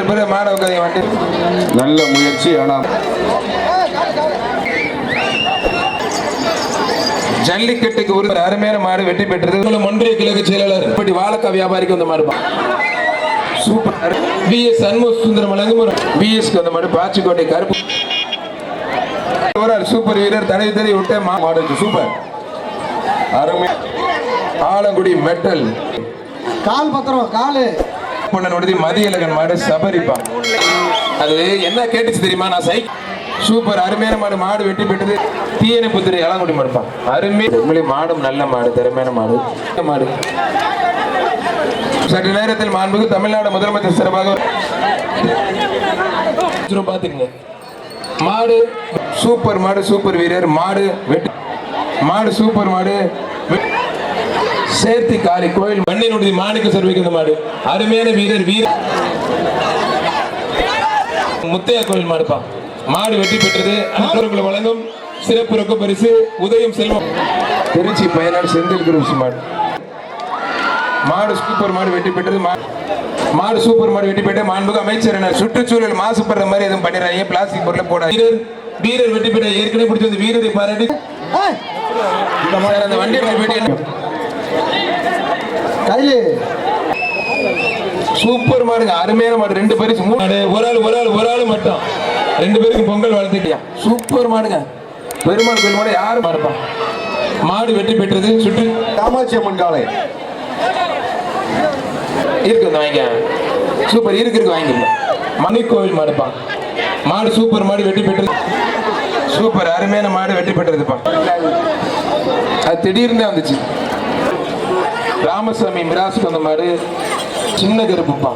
பிறகு மாட உட்காந்து வண்டி நல்ல முயற்சி ஆனால் ஜல்லிக்கட்டுக்கு ஒரு அருமையான மாடு வெற்றி பெற்றது. ஒன்றிய கிழக்கு செயலாளர். இப்படி வாழக்கா வியாபாரிக்கு வந்த மாடு super. P S. Shanmuga Sundaram வழங்கும் ஒரு பிஎஸ்க்கு வந்த மாடு பாச்சிக்கோட்டை கருப்பு. சூப்பர் வீரர் தடவி தடவி விட்ட மா- மாடு. சூப்பர். அருமை. ஆலங்குடி மெட்டல். கால் பத்திரம் காலு. பொண்ணனுடைய மதியழகன் மாடு சபரிப்பான் அது என்ன கேட்டுச்சு தெரியுமா? நான் சை சூப்பர். அருமையான மாடு. மாடு வெட்டி பெற்றது. தீயணை புத்திரை இளங்குடி மாடுப்பா. அருமை உண்மையிலே மாடும் நல்ல மாடு. திறமையான மாடு. மாடு. சற்று நேரத்தில் மாண்புக்கு தமிழ்நாடு முதலமைச்சர் சிறப்பாக பாத்துக்கங்க மாடு சூப்பர் மாடு சூப்பர் வீரர். மாடு வெட்டி மாடு சூப்பர் மாடு சேர்த்தி காளி கோயில் மண்ணினுடைய மாணிக்க சர்வைக்கு இந்த மாடு. அருமையான வீரர் வீர முத்தையா கோயில் மாடுப்பா. மாடு வெற்றி பெற்றது. அன்பர்களுக்கு வழங்கும் சிறப்பு ரொக்க பரிசு. உதயம் செல்வம். திருச்சி பயனாடு செந்தில் குருசி மாடு. மாடு சூப்பர் மாடு வெற்றி பெற்றது. மாடு சூப்பர் மாடு வெற்றி பெற்ற மாண்புக்கு அமைச்சர் என சுற்றுச்சூழல் மாசுபடுற மாதிரி எதுவும் பண்ணிடுறாங்க பிளாஸ்டிக் பொருளை போட வீரர் வீரர் வெற்றி பெற்ற ஏற்கனவே பிடிச்ச வீரரை பாராட்டி அந்த வண்டி கைலு சூப்பர் மாடுங்க. அருமையான மாடு. ரெண்டு பேருக்கு மூணு மாடு ஒரு ஆள் ஒரு ஆள் ஒரு ஆள் மட்டும். ரெண்டு பேருக்கு பொங்கல் வாழ்த்துட்டியா சூப்பர் மாடுங்க. பெருமாள் கோயில் மாடு யாரும் மாடுப்பா மாடு வெற்றி பெற்றது. சுற்று. காமாட்சி அம்மன் காலை இருக்கு வாங்க. சூப்பர் இருக்கு இருக்கு வாங்கிக்கோங்க மணி கோவில் மாடுப்பா. மாடு சூப்பர் மாடு வெற்றி பெற்றது. சூப்பர் அருமையான மாடு வெற்றி பெற்றதுப்பா. அது திடீர்னு வந்துச்சு. ராமசாமி மிராசுக்கு வந்த மாடு சின்ன கருப்புப்பா.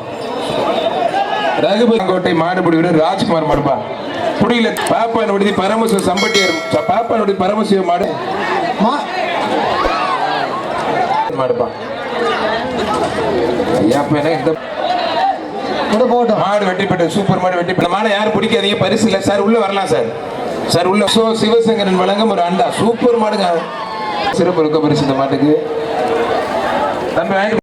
ரகுபதி கோட்டை மாடுபிடி விட ராஜ்குமார் மாடுப்பா. புடியில பாப்பானுடைய பரமசிவ சம்பட்டியர் பாப்பானுடைய பரமசிவ மாடு. மாடுப்பா. ஐயா அப்ப எனக்கு இந்த கூட போகட்டும் மாடு வெட்டி பெற்ற சூப்பர் மாடு வெட்டி பெற்ற மாடை யாரும் பிடிக்காதீங்க பரிசு இல்லை. சார் உள்ள வரலாம் சார். சார் உள்ள. சோ சிவசங்கரன் வழங்கும் ஒரு அண்டா. சூப்பர் மாடுங்க. சிறப்பு இருக்க பரிசு இந்த மாட்டுக்கு. Dame